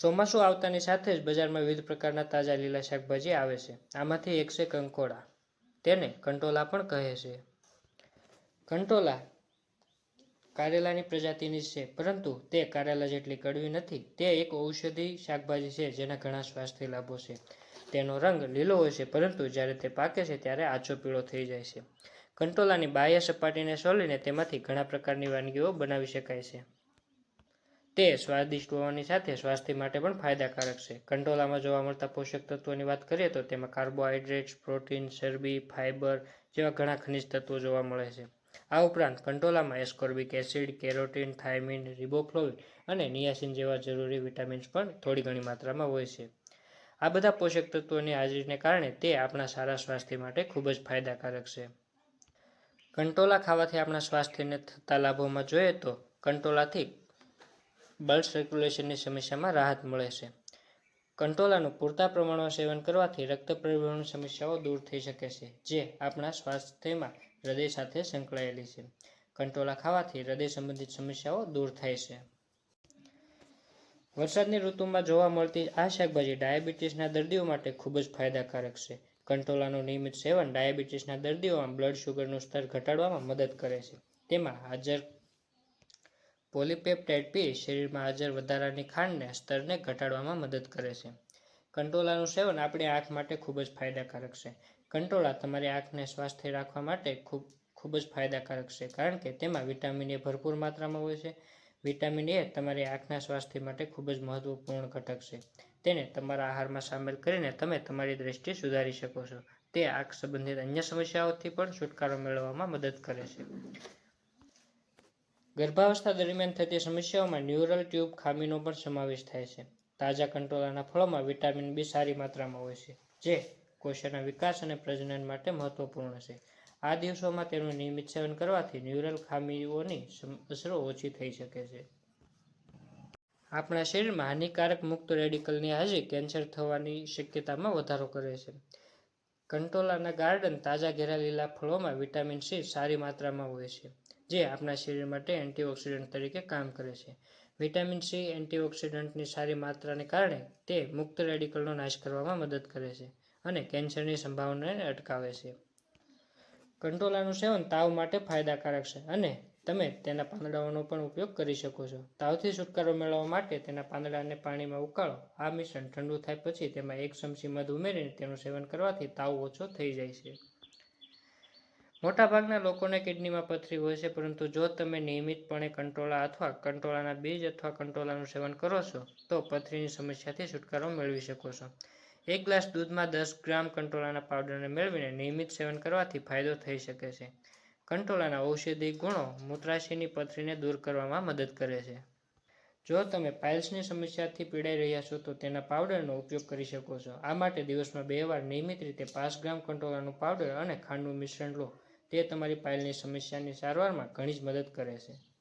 ચોમાસું આવતાની સાથે જ બજારમાં વિવિધ પ્રકારના તાજા લીલા શાકભાજી આવે છે. આમાંથી એક છે કંકોડા તેને કંટોલા પણ કહે છે. કંટોલા કારેલાની પ્રજાતિની છે, પરંતુ તે કારેલા જેટલી કડવી નથી, તે એક ઔષધિ શાકભાજી છે જેના ઘણા સ્વાસ્થ્ય લાભો છે. તેનો રંગ લીલો હોય છે, પરંતુ જ્યારે તે પાકે છે ત્યારે આછો પીળો થઈ જાય છે. કંટોલાની બાહ્ય સપાટીને સોલીને તેમાંથી ઘણા પ્રકારની વાનગીઓ બનાવી શકાય છે. તે સ્વાદિષ્ટ હોવાની સાથે સ્વાસ્થ્ય માટે પણ ફાયદાકારક છે. કંટોલામાં જોવા મળતા પોષક તત્વોની વાત કરીએ તો તેમાં કાર્બોહાઈડ્રેટ્સ પ્રોટીન, ચરબી, ફાઇબર જેવા ઘણા ખનિજ તત્વો જોવા મળે છે. આ ઉપરાંત કંટોલામાં ascorbic acid, carotene, thiamine riboflavin અને નિયાસિન જેવા જરૂરી વિટામિન્સ પણ થોડી ઘણી માત્રામાં હોય છે. આ બધા પોષક તત્વોની હાજરીને કારણે તે આપણા સારા સ્વાસ્થ્ય માટે ખૂબ જ ફાયદાકારક છે. કંટોલા ખાવાથી આપણા સ્વાસ્થ્યને થતા લાભોમાં જોઈએ તો કંટોલાથી બ્લડ સર્ક્યુલેશનની સમસ્યામાં રાહત મળે છે. કંટોલાનું પૂરતા પ્રમાણમાં સેવન કરવાથી રક્ત પરિવહન સમસ્યાઓ દૂર થઈ શકે છે, જે આપણા સ્વાસ્થ્યમાં હૃદય સાથે સંકળાયેલી છે. કંટોલા ખાવાથી હૃદય સંબંધિત સમસ્યાઓ દૂર થાય છે. વરસાદની ઋતુમાં જોવા મળતી આ શાકભાજી ડાયાબિટીસના દર્દીઓ માટે ખૂબ જ ફાયદાકારક છે. કંટોલાનું નિયમિત સેવન ડાયાબિટીસના દર્દીઓમાં બ્લડ શુગરનું સ્તર ઘટાડવામાં મદદ કરે છે. તેમાં હાજર પોલીપેપ્ટાઇડ પી શરીરમાં હાજર વધારાની ખાંડને સ્તરને ઘટાડવામાં મદદ કરે છે. કંટોલાનું સેવન આપણી આંખ માટે ખૂબ જ ફાયદાકારક છે. કંટોલા તમારી આંખને સ્વાસ્થ્ય રાખવા માટે ખૂબ ખૂબ જ ફાયદાકારક છે, કારણ કે તેમાં વિટામિન એ ભરપૂર માત્રામાં હોય છે. વિટામિન એ તમારી આંખના સ્વાસ્થ્ય માટે ખૂબ જ મહત્વપૂર્ણ ઘટક છે. તેને તમારા આહારમાં સામેલ કરીને તમે તમારી દ્રષ્ટિ સુધારી શકો છો. તે આંખ સંબંધિત અન્ય સમસ્યાઓથી પણ છુટકારો મેળવવામાં મદદ કરે છે. ગર્ભાવસ્થા દરમિયાન થતી સમસ્યાઓમાં ન્યુરલ ટ્યુબ ખામીનો પણ સમાવેશ થાય છે. તાજા કંટોલાના ફળોમાં વિટામિન બી સારી માત્રામાં હોય છે, જે કોષના વિકાસ અને પ્રજનન માટે મહત્વપૂર્ણ છે. આ દિવસોમાં તેનું નિયમિત સેવન કરવાથી ન્યુરલ ખામીઓની અસરો ઓછી થઈ શકે છે. આપણા શરીરમાં હાનિકારક મુક્ત રેડિકલની હાજરી કેન્સર થવાની શક્યતામાં વધારો કરે છે. કંટોલાના ગાર્ડન તાજા ઘેરા લીલા ફળોમાં વિટામિન સી સારી માત્રામાં હોય છે, જે આપણા શરીર માટે એન્ટીઓક્સિડન્ટ તરીકે કામ કરે છે. વિટામિન સી એન્ટીઓક્સિડન્ટની સારી માત્રાને કારણે તે મુક્ત રેડિકલનો નાશ કરવામાં મદદ કરે છે અને કેન્સરની સંભાવનાને અટકાવે છે. કંટોલાનું સેવન તાવ માટે ફાયદાકારક છે અને તમે તેના પાંદડાઓનો પણ ઉપયોગ કરી શકો છો. તાવથી છુટકારો મેળવવા માટે તેના પાંદડાને પાણીમાં ઉકાળો. આ મિશ્રણ ઠંડુ થાય પછી તેમાં એક ચમચી મધ ઉમેરીને તેનું સેવન કરવાથી તાવ ઓછો થઈ જાય છે. મોટાભાગના લોકોને કિડનીમાં પથરી હોય છે, પરંતુ જો તમે નિયમિતપણે કંટોલા અથવા કંટોળાના બીજ અથવા કંટોલાનું સેવન કરો છો, તો પથરીની સમસ્યાથી છુટકારો મેળવી શકો છો. એક ગ્લાસ દૂધમાં દસ ગ્રામ કંટોલાના પાવડરને મેળવીને નિયમિત સેવન કરવાથી ફાયદો થઈ શકે છે. કંટોલાના ઔષધિ ગુણો મૂત્રાશયની પથરીને દૂર કરવામાં મદદ કરે છે. જો તમે પાઇલ્સની સમસ્યાથી પીડાઈ રહ્યા છો, તો તેના પાવડરનો ઉપયોગ કરી શકો છો. આ માટે દિવસમાં બે વાર નિયમિત રીતે પાંચ ગ્રામ કંટ્રોલાનું પાવડર અને ખાંડનું મિશ્રણ લો. તે તમારી પાઇલની સમસ્યાની સારવારમાં ઘણી જ મદદ કરે છે.